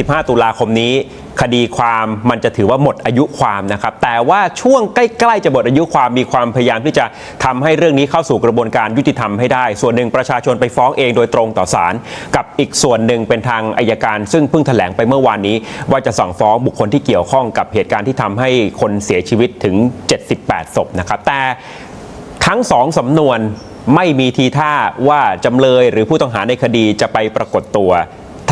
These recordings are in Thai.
15 ตุลาคมนี้ คดีความมันจะถือว่าหมดอายุความนะครับ แต่ว่าช่วงใกล้ๆจะหมดอายุความมีความพยายามที่จะทำให้เรื่องนี้เข้าสู่กระบวนการยุติธรรมให้ได้ ส่วนหนึ่งประชาชนไปฟ้องเองโดยตรงต่อศาลกับอีกส่วนหนึ่งเป็นทางอายการ ซึ่งเพิ่งแถลงไปเมื่อวานนี้ ว่าจะสั่งฟ้องบุคคลที่เกี่ยวข้องกับเหตุการณ์ที่ทำให้คนเสียชีวิตถึง 78ศพนะครับแต่ทั้งสองสำนวนไม่มีทีท่าว่าจำเลยหรือผู้ต้องหาในคดีจะไปปรากฏตัว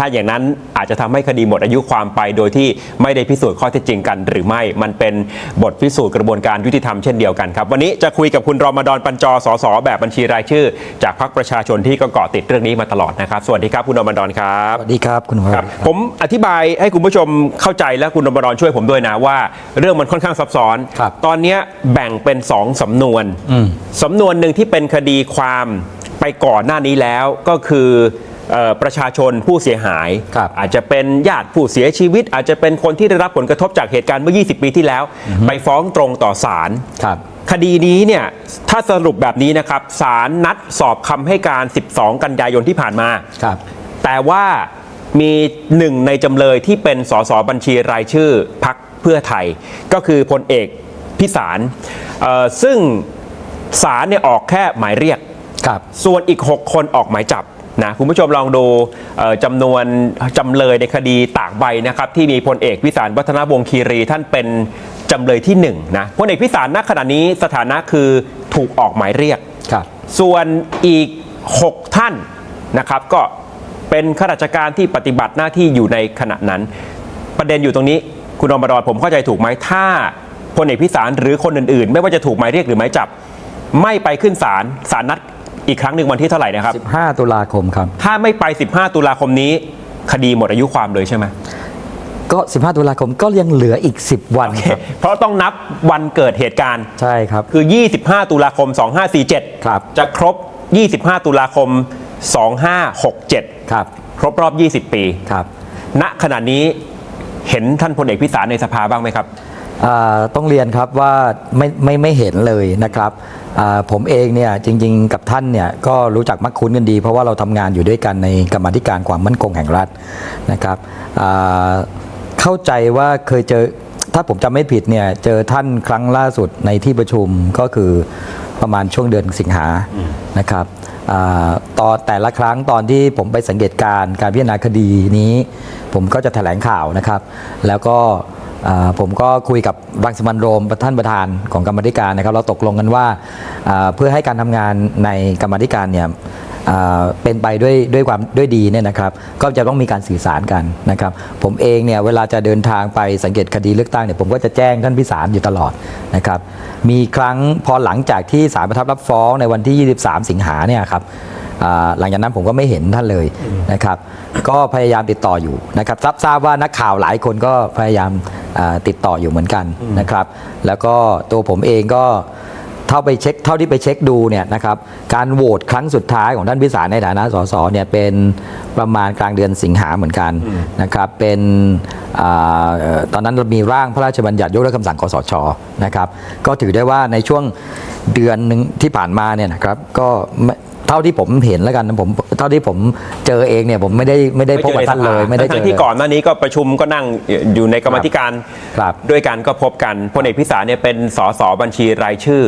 ถ้าอย่างนั้นอาจจะทำให้คดีหมดอายุความไปโดยที่ไม่ได้พิสูจน์ข้อเท็จจริงกัน หรือไม่มันเป็นบทพิสูจน์กระบวนการยุติธรรมเช่นเดียวกันครับ วันนี้จะคุยกับคุณรอมฎอนปัญจอสสแบบบัญชีรายชื่อ จากพรรคประชาชนที่ก็เกาะติดเรื่องนี้มาตลอดนะครับสวัสดีครับคุณรอมฎอนครับสวัสดีครับคุณวครับ ผมอธิบายให้คุณผู้ชมเข้าใจและคุณรมรช่วยผมด้วยนะว่า เรื่องมันค่อนข้างซับซ้อนครับตอนเนี้ยแบ่งเป็นสองสำนวนอืมสำนวนหนึ่งที่เป็นคดีความไปก่อนหน้านี้แล้วก็คือเอ่อ ประชาชนผู้เสียหายครับอาจจะเป็นญาติผู้เสียชีวิต อาจจะเป็นคนที่ได้รับผลกระทบจากเหตุการณ์เมื่อ 20 ปีที่แล้ว ไปฟ้องตรงต่อศาลครับคดีนี้เนี่ยถ้าสรุปแบบนี้นะครับศาลนัดสอบคำให้การ 12 กันยายนที่ผ่านมาครับแต่ว่ามีหนึ่งในจำเลยที่เป็นสสบัญชีรายชื่อพักเพื่อไทย ก็คือพลเอกพิสารเอ่อซึ่งศาลเนี่ยออกแค่หมายเรียกครับส่วนอีก 6 คนออกหมายจับ นะคุณผู้ชมลองดูเอ่อจำนวนจำเลยในคดีตากใบนะครับที่มีพลเอกพิสารวัฒนวงศ์คีรีท่านเป็นจำเลยที่1นงนะพลเอกพิสารณขณะนี้สถานะคือถูกออกหมายเรียกครับส่วนอีก 6 ท่านนะครับก็เป็นข้าราชการที่ปฏิบัติหน้าที่อยู่ในขณะนั้น ประเด็นอยู่ตรงนี้คุณอมรผมเข้าใจถูกไหมถ้าพลเอกพิสารหรือคนอื่นๆ ไม่ว่าจะถูกหมายเรียกหรือหมายจับ ไม่ไปขึ้นศาลศาลนัด อีกครั้งหนึ่งวันที่เท่าไหร่นะครับ 15 ตุลาคมครับ ถ้าไม่ไป 15 ตุลาคมนี้ คดีหมดอายุความเลยใช่ไหมก็ 15 ตุลาคมก็ยังเหลืออีก 10 วันครับเพราะต้องนับวันเกิดเหตุการณ์ ใช่ครับ คือ 25 ตุลาคม 2547 ครับ จะครบ 25 ตุลาคม 2567 ครับ ครบรอบ 20 ปี ครับ ณ ขณะนี้เห็นท่านพลเอกพิสารในสภาบ้างไหมครับอ่าต้องเรียนครับว่าไม่ไม่ไม่เห็นเลยนะครับอ่าผมเองเนี่ยจริง ๆ กับ ท่านเนี่ยก็รู้จักมักคุ้นกันดี เพราะว่าเราทำงานอยู่ด้วยกันในกรรมธิการความมั่นคงแห่งรัฐนะครับเข้าใจว่าเคยเจอถ้าผมจำไม่ผิดเนี่ยเจอท่านครั้งล่าสุดในที่ประชุมก็คือประมาณช่วงเดือนสิงหานะครับอตอนแต่ละครั้งตอนที่ผมไปสังเกตการการพิจารณาคดีนี้ ผมก็จะแถลงข่าวนะครับ แล้วก็ ผมก็คุยกับรังสิมันต์โรมท่านประธานของกรรมาธิการนะครับ เราตกลงกันว่าอ่าเพื่อให้การทำงานในกรรมาธิการเนี่ยอ่าเป็นไปด้วยด้วยความด้วยดีเนี่ยนะครับก็จะต้องมีการสื่อสารกันนะครับผมเองเนี่ยเวลาจะเดินทางไปสังเกตคดีเลือกตั้งเนี่ยผมก็จะแจ้งท่านพิสารอยู่ตลอดนะครับมีครั้งพอหลังจากที่ศาลประทับรับฟ้องในวันที่ 23 สิงหาเนี่ยครับอ่าหลังจากนั้นผมก็ไม่เห็นท่านเลยนะครับก็พยายามติดต่ออยู่นะครับทราบทราบว่านักข่าวหลายคนก็พยายามอ่า ติดต่ออยู่เหมือนกันนะครับ แล้วก็ตัวผมเองก็เท่าไปเช็คเท่าที่ไปเช็คดูเนี่ยนะครับการโหวตครั้งสุดท้ายของท่านพิสารในฐานะสสเนี่ยเป็นประมาณกลางเดือนสิงหาเหมือนกันนะครับเป็นอาเอ่อตอนนั้นเรามีร่างพระราชบัญญัติยกเลิกคำสั่งคสชนะครับ ก็ถือได้ว่าในช่วงเดือนหนึ่งที่ผ่านมาเนี่ยนะครับก็ไม่ เท่าที่ผมเห็นแล้วกันนะผมเท่าที่ผมเจอเองเนี่ยผมไม่ได้ไม่ได้พบกับท่านเลยไม่ได้เจทั้องที่ก่อนหน้านี้ก็ประชุมก็นั่งอยู่ในกรรมาธิการครับด้วยกันก็พบกันพลเอกพิสารเนี่ยเป็นสสบัญชีรายชื่อ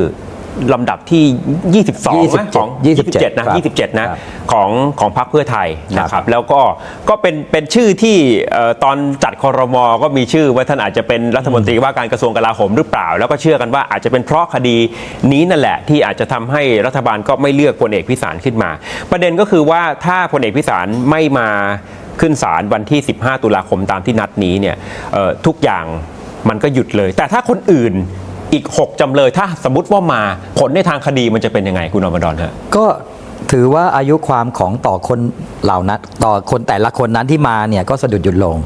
ลำดับที่ 22นะของ27 นะครับ27 นะครับของของพรรคเพื่อไทยนะคครัรับบแล้วก็ก็เป็นเป็นชื่อที่เอ่อตอนจัดคอรมอก็มีชื่อว่าท่านอาจจะเป็นรัฐมนตรีว่าการกระทรวงกลาโหมหรือเปล่า แล้วก็เชื่อกันว่าอาจจะเป็นเพราะคดีนี้นั่นแหละ ที่อาจจะทำให้รัฐบาลก็ไม่เลือกพลเอกพิสารขึ้นมา ประเด็นก็คือว่าถ้าพลเอกพิสารไม่มาขึ้นศาลวันที่ 15 ตุลาคมตามที่นัดนี้เนี่ยเอ่อทุกอย่างมันก็หยุดเลย แต่ถ้าคนอื่น อีก 6 จำเลยถ้าสมมติว่ามาผลในทางคดีมันจะเป็นยังไงคุณอมรดอนฮะ ก็ถือว่าอายุความของต่อคนเหล่านั้นต่อคนแต่ละคนนั้นที่มาเนี่ยก็สะดุดหยุดลง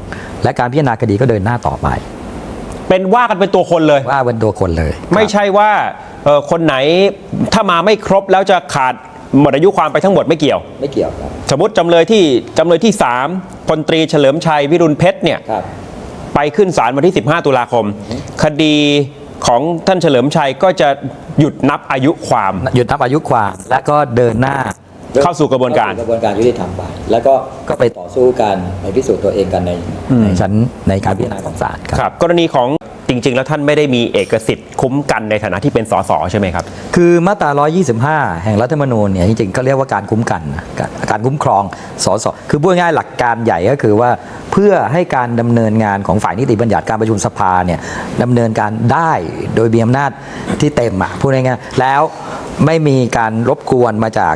และการพิจารณาคดีก็เดินหน้าต่อไป เป็นว่ากันเป็นตัวคนเลย ว่าเป็นตัวคนเลยไม่ครับใช่ว่าเอ่อคนไหนถ้ามาไม่ครบแล้วจะขาดหมดอายุความไปทั้งหมดไม่เกี่ยว ไม่เกี่ยวครับ สมมติจำเลยที่จำเลยที่3พลตรีเฉลิมชัยวิรุณเพชรเนี่ย ครับ ไปขึ้นศาลวันที่ 15 ตุลาคม คดี ของท่านเฉลิมชัยก็จะหยุดนับอายุความ หยุดนับอายุความและก็เดินหน้า เข้าสู่กระบวนการเข้สู่กระบวนการยุติธรรมไปแล้วก็ก็ไปต่อสู้กันไปพิสูจน์ตัวเองกันในในชั้นในการพิจารณาของศาลครับ ครับกรณีของจริง ๆ แล้วท่านไม่ได้มีเอกสิทธิ์คุ้มกันในฐานะที่เป็นสสใช่ไหมครับ คือมาตรา 125 แห่งรัฐธรรมนูญเนี่ยจริงๆก็เรียกว่าการคุ้มกันนะการการคุ้มครองสสคือพูดง่ายๆหลักการใหญ่ก็คือว่าเพื่อให้การดำเนินงานของฝ่ายนิติบัญญัติการประชุมสภาเนี่ยดำเนินการได้โดยมีอำนาจที่ เต็มอะพูดง่ายๆแล้วไม่มีการรบกวนมาจาก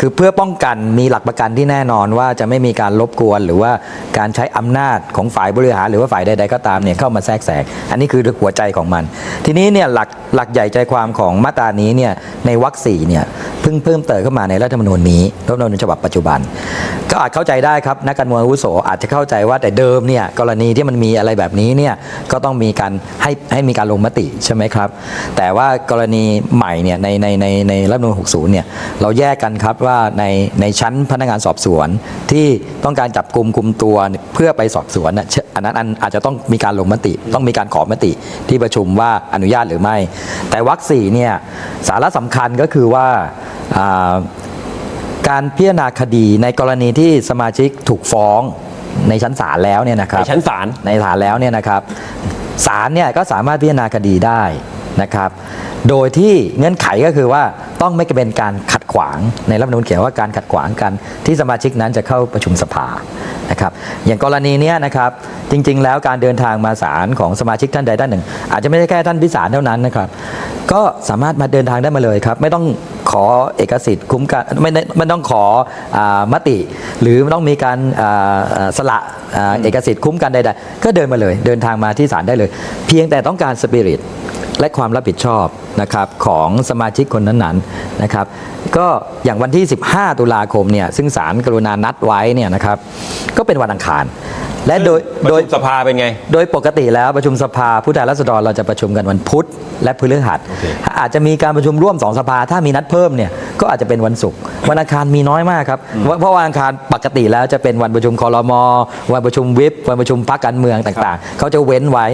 คือเพื่อป้องกันมีหลักประกันที่แน่นอนว่าจะไม่มีการรบกวน หรือว่าการใช้อำนาจของฝ่ายบริหาร หรือว่าฝ่ายใด ๆ ก็ตามเนี่ยเข้ามาแทรกแซงอันนี้คือหัวใจของมัน ทีนี้เนี่ยหลักหลักใหญ่ใจความของมาตรานี้เนี่ยในวรรคสี่เนี่ยเพิ่งเพิ่มเติมเข้ามาในรัฐธรรมนูญนี้รัฐธรรมนูญฉบับปัจจุบัน ก็อาจเข้าใจได้ครับนักการเมืองอาวุโสอาจจะเข้าใจว่าแต่เดิมเนี่ยกรณีที่มันมีอะไรแบบนี้เนี่ยก็ต้องมีการให้ให้มีการลงมติใช่ไหมครับ แต่ว่ากรณีใหม่เนี่ยในในในในรัฐธรรมนูญ60 เนี่ยเราแยกกันครับว่าในในชั้นพนักงานสอบสวน ที่ต้องการจับกลุ่มคุมตัวเพื่อไปสอบสวนน่ะเช่นอันนั้นอันอาจจะต้องมีการลงมติ ต้องมีการขอมติที่ประชุมว่าอนุญาตหรือไม่ แต่วรรคสี่เนี่ยสาระสำคัญก็คือว่าอ่าการพิจารณาคดีในกรณีที่สมาชิกถูกฟ้องในชั้นศาลแล้วเนี่ยนะครับ ในชั้นศาล ในศาลแล้วเนี่ยนะครับศาลเนี่ยก็สามารถพิจารณาคดีได้ นะครับ โดยที่เงื่อนไขก็คือว่าต้องไม่เป็นการขัดขวางในรัฐธรรมนูญเขียนว่าการขัดขวางกันที่สมาชิกนั้นจะเข้าประชุมสภานะครับ อย่างกรณีนี้นะครับจริง ๆ แล้วการเดินทางมาศาลของสมาชิกท่านใดท่านหนึ่ง อาจจะไม่ใช่แค่ท่านพิสารเท่านั้นนะครับ ก็สามารถมาเดินทางได้มาเลยครับ ไม่ต้อง ขอเอกสิทธิ์คุ้มกันไม่ได้ไม่ต้องขออามติ หรือไม่ต้องมีการอ่าอ่าสละอ่าเอกสิทธิ์คุ้มกันใดๆก็เดินมาเลย เดินทางมาที่ศาลได้เลย เพียงแต่ต้องการสปิริตและความรับผิดชอบนะครับของสมาชิกคนนั้นๆนะครับก็อย่างวันที่ 15 ตุลาคมเนี่ยซึ่งศาลกรุณานัดไว้เนี่ยนะครับก็เป็นวันอังคาร และโดยโดโดยยสภาเป็นไง โดยปกติแล้วประชุมสภาผู้แทนราษฎรเราจะประชุมกันวันพุธและพฤหัสโอเคอาจจะมีการประชุมร่วมสองสภาถ้ามีนัดเพิ่มเนี่ยก็อาจจะเป็นวันศุกร์วันอังคารมีน้อยมากครับเพราะวันอังคารปกติแล้วจะเป็นวันประชุมคอรมอวันประชุมวิปวันประชุมพรรคการเมืองต่างๆ เขาจะเว้นไว้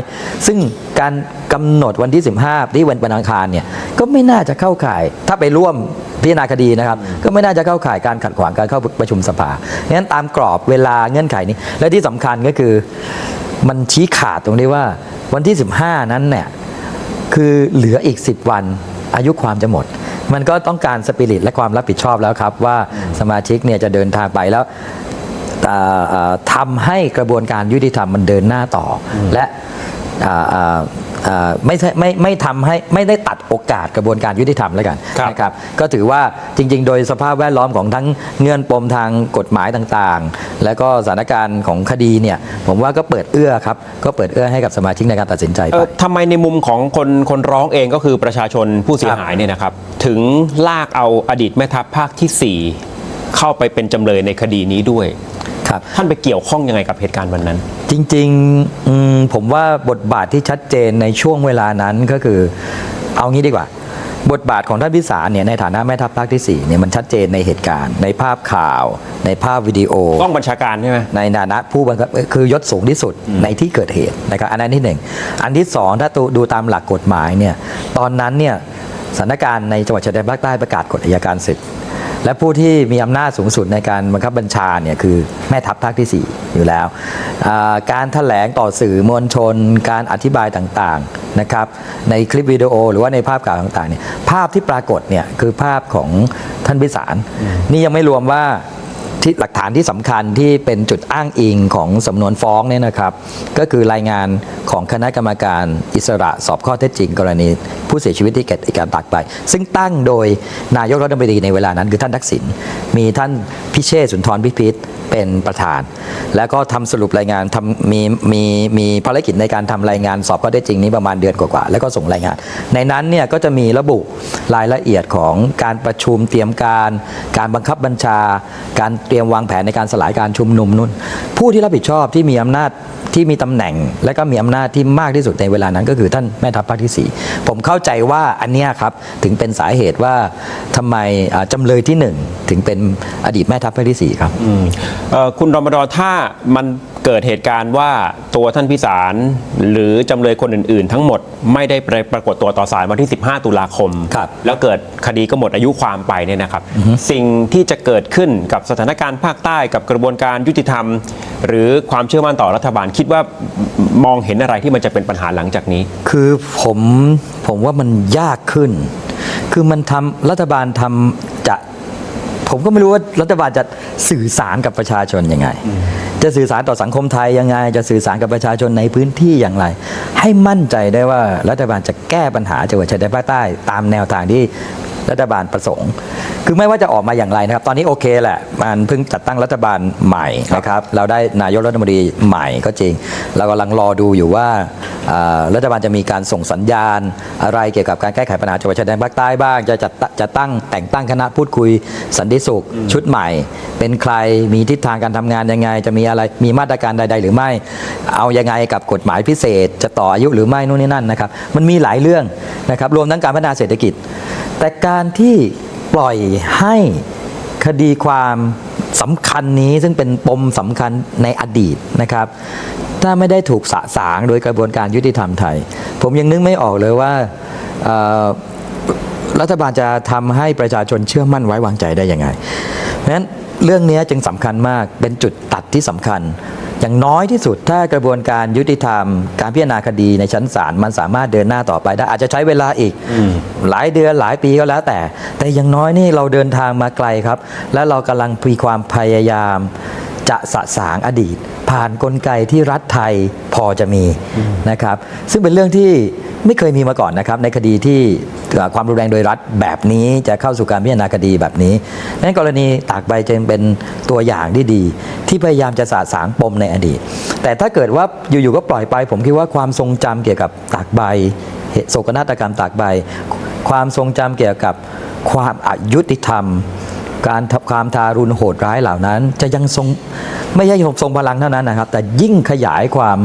ซึ่งการกำหนดวันที่ 15 ที่วันวันอังคารเนี่ยก็ไม่น่าจะเข้าข่าย ถ้าไปร่วมพิจารณาคดีนะครับ ก็ไม่น่าจะเข้าข่ายการขัดขวางการเข้าประชุมสภางั้นตามกรอบเวลาเงื่อนไขนี้ และที่สำคัญก็คือมันชี้ขาดตรงที่ว่าวันที่ 15 นั้นเนี่ยคือเหลืออีก 10 วันอายุความจะหมด มันก็ต้องการสปิริตและความรับผิดชอบแล้วครับ ว่าสมาชิกเนี่ยจะเดินทางไปแล้วอ่าอ่าทำให้กระบวนการยุติธรรมมันเดินหน้าต่ออและ ไม่ใช่ไม่ไม่ทำให้ไม่ได้ตัดโอกาสกระบวนการยุติธรรมแล้วกันครับนะครับก็ถือว่าจริง ๆ โดยสภาพแวดล้อมของทั้งเงื่อนปมทางกฎหมายต่างๆ แล้วก็สถานการณ์ของคดีเนี่ยผมว่าก็เปิดเอื้อครับก็เปิดเอื้อให้กับสมาชิกในการตัดสินใจเอ่ไปอทำไมในมุมของคนคนร้องเองก็คือประชาชนผู้เสียหายเนี่ยนะครับถึงลากเอาอดีตแม่ทัพภาคที่ 4 เข้าไปเป็นจำเลยในคดีนี้ด้วย ครับท่านไปเกี่ยวข้องยังไงกับเหตุการณ์วันนั้น จริงๆอืมผมว่าบทบาทที่ชัดเจนในช่วงเวลานั้นก็คือเอางี้ดีกว่า บทบาทของท่านพิสารเนี่ยในฐานะแม่ทัพภาคที่4เนี่ยมันชัดเจนในเหตุการณ์ ในภาพข่าว ในภาพวิดีโอกล้องบัญชาการใช่ไหมในฐานะผู้บังคับคือยศสูงที่สุดในที่เกิดเหตุนะครับอันนั้นที่หนึ่งอันที่สองถ้าตูดูตามหลักกฎหมายเนี่ยตอนนั้นเนี่ยสถานการณ์ในจังหวัดชายแดนภาคใต้ประกาศกฎอัยการศึก และผู้ที่มีอำนาจสูงสุดในการบังคับบัญชาเนี่ยคือแม่ทัพภาคที่ 4 อยู่แล้ว การถแถลงต่อสื่อมวลชน การอธิบายต่างๆนะครับในคลิปวิดีโอหรือว่าในภาพข่าวต่างๆเนี่ยภาพที่ปรากฏเนี่ยคือภาพของท่านพิสาร นี่ยังไม่รวมว่า ที่หลักฐานที่สำคัญที่เป็นจุดอ้างอิงของสำนวนฟ้องเนี่ยนะครับ ก็คือรายงานของคณะกรรมการอิสระสอบข้อเท็จจริง กรณี ผู้เสียชีวิตที่เกิดการตักไป ซึ่งตั้งโดยนายกรัฐมนตรีในเวลานั้นคือท่านทักษิณมีท่านพิเชษสุนทรพิพิธ เป็นประธาน แล้วก็ทำสรุปรายงานทำมีมีมีภารกิจในการทำรายงานสอบข้อเท็จริงนี้ประมาณเดือนกว่าๆแล้วก็ส่งรายงาน ในนั้นเนี่ยก็จะมีระบุรายละเอียดของการประชุมเตรียมการ การบังคับบัญชา การเตรียมวางแผนในการสลายการชุมนุมนุ่น ผู้ที่รับผิดชอบที่มีอำนาจที่มีตำแหน่ง และก็มีอำนาจที่มากที่สุดในเวลานั้น ก็คือท่านแม่ทัพภาคที่ 4 ผมเข้าใจว่าอันเนี้ยครับถึงเป็นสาเหตุว่าทำไมอ่าจำเลยที่หนึ่งถึงเป็นอดีตแม่ทัพภาคที่สี่ครับอืมคุณรมดอนถ้ามันเกิดเหตุการณ์ว่าตัวท่านพิสารหรือจำเลยคนอื่น ๆ ทั้งหมดไม่ได้ไปปรากฏตัวต่อศาลวันที่ 15 ตุลาคมครับแล้วเกิดคดีก็หมดอายุความไปเนี่ยนะครับ สิ่งที่จะเกิดขึ้นกับสถานการณ์ภาคใต้กับกระบวนการยุติธรรม หรือความเชื่อมั่นต่อรัฐบาลคิดว่ามองเห็นอะไรที่มันจะเป็นปัญหาหลังจากนี้ คือผมผมว่ามันยากขึ้น คือมันทำรัฐบาลทำจะ ผมก็ไม่รู้ว่ารัฐบาลจะสื่อสารกับประชาชนยังไง จะสื่อสารต่อสังคมไทยยังไง จะสื่อสารกับประชาชนในพื้นที่อย่างไร ให้มั่นใจได้ว่ารัฐบาลจะแก้ปัญหาจังหวัดชายแดนภาคใต้ตามแนวทางที่ รัฐบาลประสงค์ คือไม่ว่าจะออกมาอย่างไรนะครับ ตอนนี้โอเคแหละ มันเพิ่งจัดตั้งรัฐบาลใหม่นะครับ เราได้นายกรัฐมนตรีใหม่ก็จริง เรากำลังรอดูอยู่ว่าอ่ารัฐบาลจะมีการส่งสัญญาณอะไรเกี่ยวกับการแก้ไขปัญหาจังหวัดชายแดนภาคใต้บ้าง จะจัดจะตั้งแต่งตั้งคณะพูดคุยสันติสุขชุดใหม่ เป็นใครมีทิศทางการทำงานยังไง จะมีอะไรมีมาตรการใด ๆ หรือไม่ เอายังไงกับกฎหมายพิเศษ จะต่ออายุหรือไม่นู่นนี่นั่นนะครับ มันมีหลายเรื่องนะครับรวมทั้งการพัฒนาเศรษฐกิจ แต่การการที่ปล่อยให้คดีความสำคัญนี้ซึ่งเป็นปมสำคัญในอดีตนะครับ ถ้าไม่ได้ถูกสะสางโดยกระบวนการยุติธรรมไทย ผมยังนึกไม่ออกเลยว่ารัฐบาลจะทำให้ประชาชนเชื่อมั่นไว้วางใจได้ยังไงเพราะฉะนั้นเรื่องนี้จึงสำคัญมากเป็นจุดตัดที่สำคัญ อย่างน้อยที่สุดถ้ากระบวนการยุติธรรม การพิจารณาคดีในชั้นศาลมันสามารถเดินหน้าต่อไปได้อาจจะใช้เวลาอีกหลายเดือนหลายปีก็แล้วแต่ แต่อย่างน้อยนี่เราเดินทางมาไกลครับ และเรากำลังมีความพยายาม จะสะสางอดีต ผ่านนกลไกที่รัฐไทยพอจะมีนะครับ ซึ่งเป็นเรื่องที่ ไม่เคยมีมาก่อนนะครับในคดีที่ความรุนแรงโดยรัฐแบบนี้จะเข้าสู่การพิจารณาคดีแบบนี้นั้นกรณีตากใบจึงเป็นตัวอย่างที่ดี ที่พยายามจะสาสางปมในอดีต แต่ถ้าเกิดว่าอยู่ๆก็ปล่อยไป ผมคิดว่าความทรงจำเกี่ยวกับตากใบเหตุโศกนาฏกรรมตากใบ ความทรงจำเกี่ยวกับความอายุติธรรม การทำความทารุณโหดร้ายเหล่านั้น จะยังทรงไม่ใช่ทรงพลังเท่านั้นนะครับ แต่ยิ่งขยายความ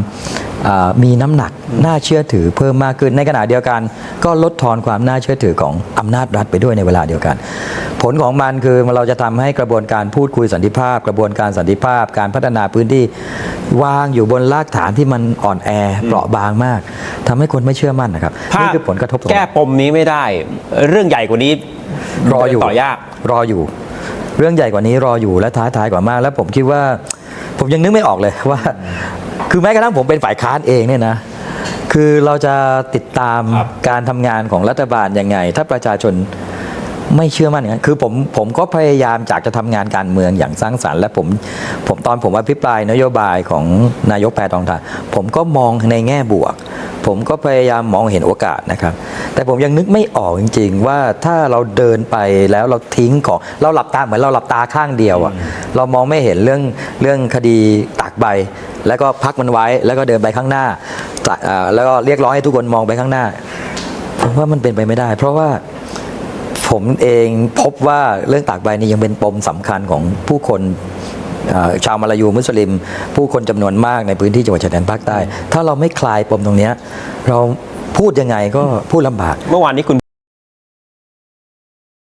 มีน้ำหนักน่าเชื่อถือเพิ่มมากขึ้นในขณะเดียวกัน ก็ลดทอนความน่าเชื่อถือของอำนาจรัฐไปด้วยในเวลาเดียวกัน ผลของมันคือเราจะทำให้กระบวนการพูดคุยสันติภาพ กระบวนการสันติภาพ การพัฒนาพื้นที่วางอยู่บนรากฐานที่มันอ่อนแอเปราะบางมากทำให้คนไม่เชื่อมั่นนะครับถ้านี่คือผลกระทบตรงแก้นั้นปมนี้ไม่ได้ เรื่องใหญ่กว่านี้รออยู่ต่อยากรออยู่ เรื่องใหญ่กว่านี้รออยู่และท้าทายกว่ามาก แล้วผมคิดว่า ผมยังนึกไม่ออกเลยว่า คือแม้กระทั่งผมเป็นฝ่ายค้านเองเนี่ยนะคือเราจะติดตามครับการทำงานของรัฐบาลยังไง ถ้าประชาชนไม่เชื่อมั่นอย่างนั้นคือผมผมก็พยายามจากจะทำงานการเมืองอย่างสร้างสรรค์และผมผมตอนผมอภิปรายนโยบายของนายกแพทองทานผมก็มองในแง่บวก ผมก็พยายามมองเห็นโอกาสนะครับ แต่ผมยังนึกไม่ออกจริง ๆ ว่าถ้าเราเดินไปแล้วเราทิ้งของเราหลับตาเหมือนเราหลับตาข้างเดียวอะเรามองไม่เห็นเรื่องเรื่องคดีตากใบ แล้วก็พักมันไว้แล้วก็เดินไปข้างหน้าแล้วก็เรียกร้องให้ทุกคนมองไปข้างหน้าผมว่ามันเป็นไปไม่ได้ เพราะว่าผมเองพบว่าเรื่องตากใบนี้ยังเป็นปมสำคัญของผู้คนชาวมาลายูมุสลิม ผู้คนจำนวนมากในพื้นที่จังหวัดชายแดนภาคใต้ ถ้าเราไม่คลายปมตรงนี้เราพูดยังไงก็พูดลำบากเมื่อวานนี้คุณ